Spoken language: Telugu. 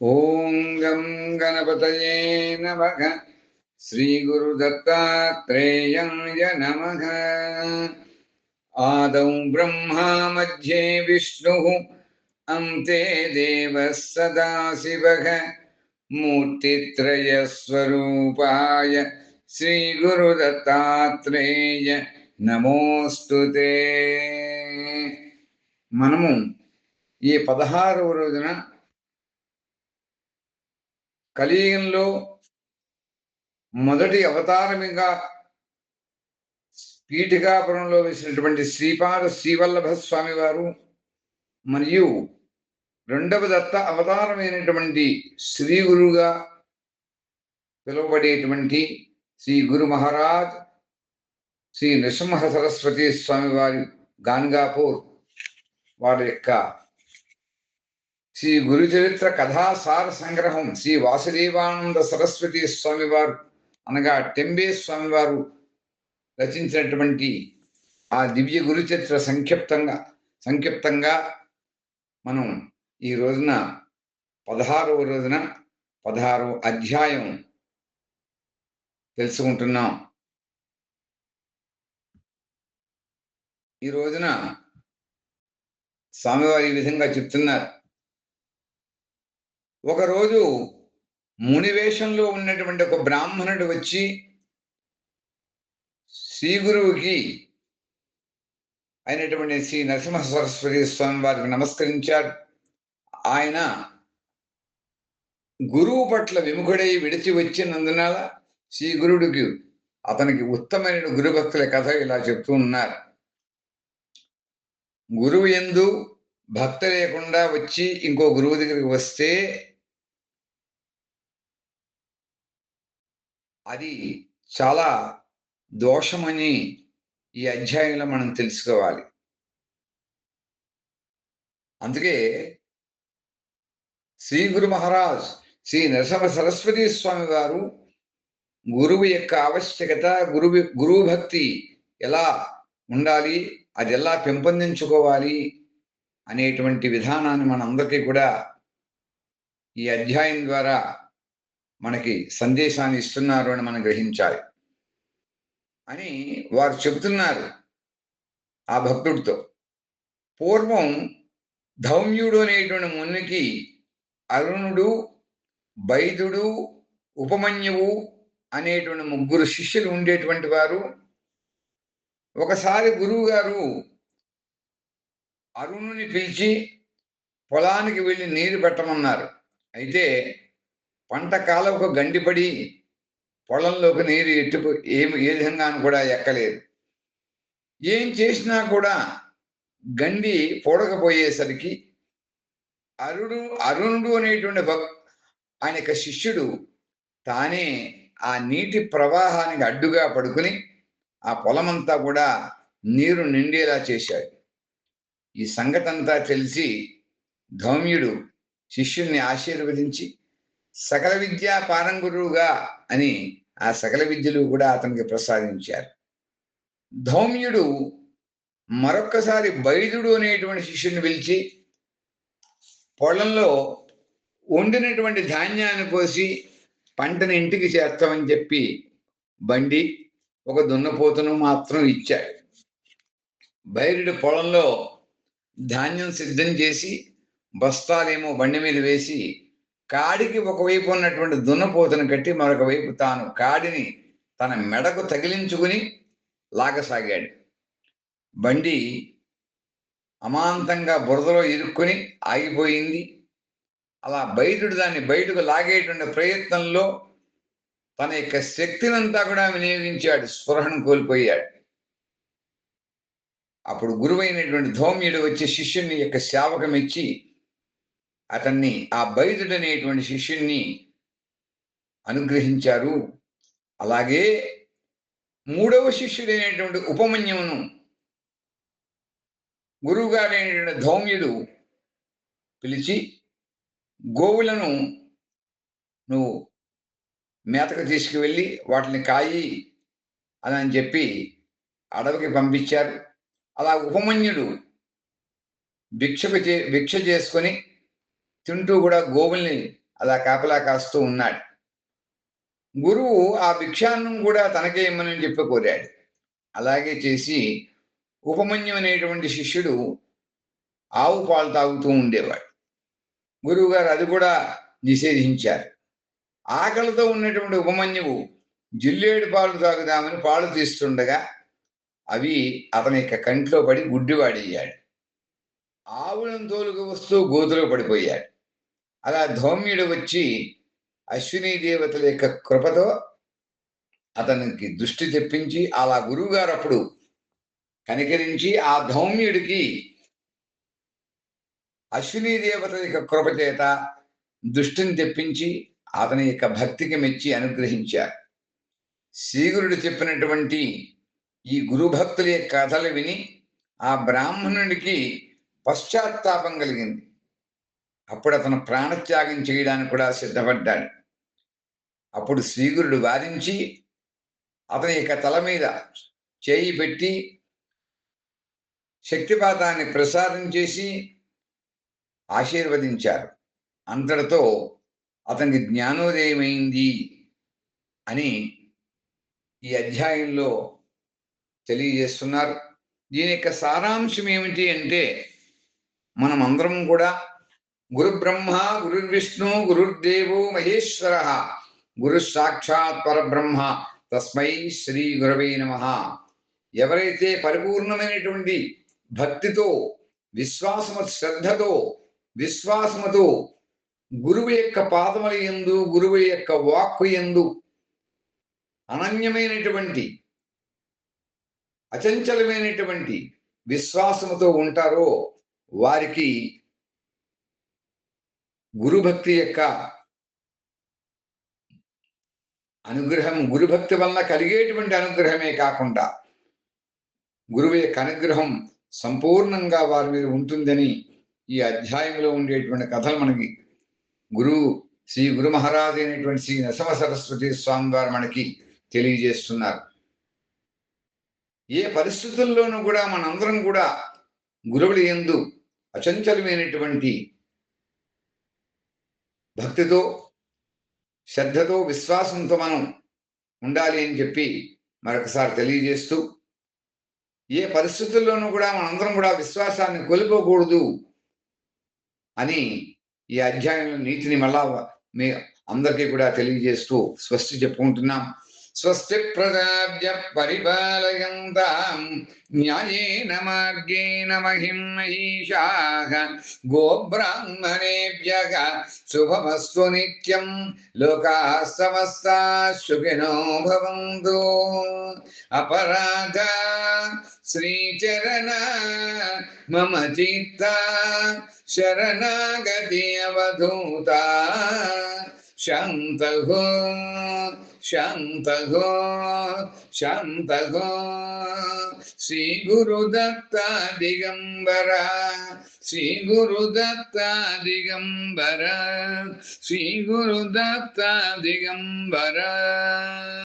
ॐ गं गणपतये नमः श्रीगुरुदत्तात्रेयाय नमः आदौ ब्रह्मा मध्ये विष्णुः अन्ते देवः सदाशिवः मूर्तित्रयस्वरूपाय శ్రీగురుదత్తాత్రేయ నమోస్తుతే మనము ఈ పదహారవ రోజున కలియుగంలో మొదటి అవతారమిగా పీఠికాపురంలో వేసినటువంటి శ్రీపాద శ్రీవల్లభ స్వామి వారు మరియు రెండవ దత్త అవతారమైనటువంటి శ్రీ గురుగా పిలువబడేటువంటి శ్రీ గురు మహారాజ్ శ్రీ నృసింహ సరస్వతి స్వామి వారి గాన్గాపూర్ వారి యొక్క శ్రీ గురు చరిత్ర కథాసార సంగ్రహం శ్రీ వాసుదేవానంద సరస్వతి స్వామి వారు అనగా టెంబే స్వామి వారు రచించినటువంటి ఆ దివ్య గురు చరిత్ర సంక్షిప్తంగా సంక్షిప్తంగా మనం ఈ రోజున పదహారవ రోజున పదహారవ అధ్యాయం తెలుసుకుంటున్నాం. ఈ రోజున స్వామివారు ఈ విధంగా చెప్తున్నారు. ఒకరోజు మునివేషంలో ఉన్నటువంటి ఒక బ్రాహ్మణుడు వచ్చి శ్రీ గురువుకి అయినటువంటి శ్రీ నరసింహ సరస్వతి స్వామి వారికి నమస్కరించారు ఆయన గురువు పట్ల విముఖుడై విడిచి వచ్చినందున శ్రీ గురుడికి అతనికి ఉత్తమైన గురుభక్తుల కథ ఇలా చెప్తూ ఉన్నారు. గురువు ఎందు భక్త లేకుండా వచ్చి ఇంకో గురువు దగ్గరికి వస్తే అది చాలా దోషమని ఈ అధ్యాయంలో మనం తెలుసుకోవాలి. అందుకే శ్రీ గురు మహారాజ్ శ్రీ నరసింహ సరస్వతి స్వామి వారు గురువు యొక్క ఆవశ్యకత గురువు గురువు భక్తి ఎలా ఉండాలి అది ఎలా పెంపొందించుకోవాలి అనేటువంటి విధానాన్ని మనందరికీ కూడా ఈ అధ్యాయం ద్వారా మనకి సందేశాన్ని ఇస్తున్నారు అని మనం గ్రహించాలి. అని వారు చెబుతున్నారు ఆ భక్తుడితో. పూర్వం ధౌమ్యుడు అనేటువంటి మునికి అరుణుడు బైదుడు ఉపమన్యువు అనేటువంటి ముగ్గురు శిష్యులు ఉండేటువంటి వారు. ఒకసారి గురువు గారు అరుణుని పిలిచి పొలానికి వెళ్ళి నీరు పెట్టమన్నారు. అయితే పంట కాలువకు గండిపడి పొలంలోకి నీరు ఎట్టు ఏమి ఏ విధంగాను కూడా ఎక్కలేదు. ఏం చేసినా కూడా గండి పోడకపోయేసరికి అరుడు అరుణుడు అనేటువంటి భక్ ఆయన యొక్క శిష్యుడు తానే ఆ నీటి ప్రవాహానికి అడ్డుగా పడుకుని ఆ పొలమంతా కూడా నీరు నిండేలా చేశాడు. ఈ సంగతంతా తెలిసి ధౌమ్యుడు శిష్యుల్ని ఆశీర్వదించి సకల విద్యా పారం గురువుగా అని ఆ సకల విద్యలు కూడా అతనికి ప్రసాదించారు. ధౌమ్యుడు మరొక్కసారి బైదుడు అనేటువంటి శిష్యుని పిలిచి పొలంలో వండినటువంటి ధాన్యాన్ని పోసి పంటను ఇంటికి చేస్తామని చెప్పి బండి ఒక దున్నపోతును మాత్రం ఇచ్చాడు. బైరుడు పొలంలో ధాన్యం సిద్ధం చేసి బస్తాలేమో బండి మీద వేసి కాడికి ఒకవైపు ఉన్నటువంటి దున్నపోతును కట్టి మరొక వైపు తాను కాడిని తన మెడకు తగిలించుకుని లాగసాగాడు. బండి అమాంతంగా బురదలో ఇరుక్కుని ఆగిపోయింది. అలా బయటుడు దాన్ని బయటకు లాగేటువంటి ప్రయత్నంలో తన యొక్క శక్తినంతా కూడా వినియోగించాడు స్పృహను కోల్పోయాడు. అప్పుడు గురువైనటువంటి ధౌమ్యుడు వచ్చి శిష్యుని యొక్క సేవకం ఇచ్చి అతన్ని ఆ బైదుడనేటువంటి శిష్యుణ్ణి అనుగ్రహించారు. అలాగే మూడవ శిష్యుడైనటువంటి ఉపమన్యమును గురువుగారైనటువంటి ధౌమ్యుడు పిలిచి గోవులను నువ్వు మేతకు తీసుకువెళ్ళి వాటిని కాయి అని అని చెప్పి అడవికి పంపించారు. అలా ఉపమన్యుడు భిక్షకు చే భిక్ష చేసుకొని తింటూ కూడా గోవుల్ని అలా కాపలా కాస్తూ ఉన్నాడు. గురువు ఆ భిక్షాన్నం కూడా తనకే ఇమ్మని చెప్పి కోరాడు. అలాగే చేసి ఉపమన్యం అనేటువంటి శిష్యుడు ఆవు పాలు తాగుతూ ఉండేవాడు. గురువు గారు అది కూడా నిషేధించారు. ఆకలితో ఉన్నటువంటి ఉపమన్యువు జిల్లేడు పాలు తాగుదామని పాలు తీస్తుండగా అవి అతని యొక్క కంట్లో పడి గుడ్డివాడయ్యాడు. ఆవులను తోలుకు వస్తూ గోతులో పడిపోయాడు. అలా ధౌమ్యుడు వచ్చి అశ్విని దేవతల యొక్క కృపతో అతనికి దృష్టి తెప్పించి అలా గురువుగారు అప్పుడు కనికరించి ఆ ధౌమ్యుడికి అశ్విని దేవతల యొక్క కృప చేత దృష్టిని తెప్పించి అతని యొక్క భక్తికి మెచ్చి అనుగ్రహించారు. శ్రీగురుడు చెప్పినటువంటి ఈ గురుభక్తుల యొక్క కథలు విని ఆ బ్రాహ్మణుడికి పశ్చాత్తాపం కలిగింది. అప్పుడు అతను ప్రాణత్యాగం చేయడానికి కూడా సిద్ధపడ్డాడు. అప్పుడు శ్రీగురుడు వారించి అతని యొక్క తల మీద చేయి పెట్టి శక్తిపాతాన్ని ప్రసాదం చేసి ఆశీర్వదించారు. అంతటితో అతనికి జ్ఞానోదయమైంది అని ఈ అధ్యాయంలో తెలియజేస్తున్నారు. దీని యొక్క సారాంశం ఏమిటి అంటే మనం అందరం కూడా గురు బ్రహ్మ గురుర్విష్ణు గురుర్దేవో మహేశ్వర. గురు సాక్షాత్ పరబ్రహ్మ. తస్మై శ్రీ గురవే నమ. ఎవరైతే పరిపూర్ణమైనటువంటి భక్తితో విశ్వాసము శ్రద్ధతో విశ్వాసముతో గురువు యొక్క పాదముల ఎందు గురువు యొక్క వాక్కు ఎందు అనన్యమైనటువంటి అచంచలమైనటువంటి విశ్వాసముతో ఉంటారో వారికి గురుభక్తి యొక్క అనుగ్రహం గురుభక్తి వలన కలిగేటువంటి అనుగ్రహమే కాకుండా గురువు యొక్క అనుగ్రహం సంపూర్ణంగా వారి మీద ఉంటుందని ఈ అధ్యాయంలో ఉండేటువంటి కథలు మనకి గురువు శ్రీ గురు మహారాజు అయినటువంటి శ్రీ నరసింహ సరస్వతి స్వామి వారు మనకి తెలియజేస్తున్నారు. ఏ పరిస్థితుల్లోనూ కూడా మనందరం కూడా గురువుల ఎందు అచంచలమైనటువంటి భక్తితో శ్రద్ధతో విశ్వాసంతో మనం ఉండాలి అని చెప్పి మరొకసారి తెలియజేస్తూ ఏ పరిస్థితుల్లోనూ కూడా మనందరం కూడా విశ్వాసాన్ని కోల్పోకూడదు అని ఈ అధ్యాయంలో నీతిని మళ్ళా మీ అందరికీ కూడా తెలియజేస్తూ స్వస్తి చెప్పుకుంటున్నాం. స్వస్తి ప్రజాభ్య పరిపాలయంతాం. న్యాయేన మార్గేణ మహిం మహిషాః గోబ్రాహ్మణేభ్య. శుభమస్తు నిత్యం. లోకాः సమస్తాः సుఖినో భవంతు. అపరాధ శ్రీచరణ మమ చిత్త. శరణాగతి అవధూత. शन्तगो शन्तगो श्रीगुरुदत्ता दिगम्बरा श्रीगुरुदत्ता दिगम्बरा श्रीगुरुदत्ता दिगम्बरा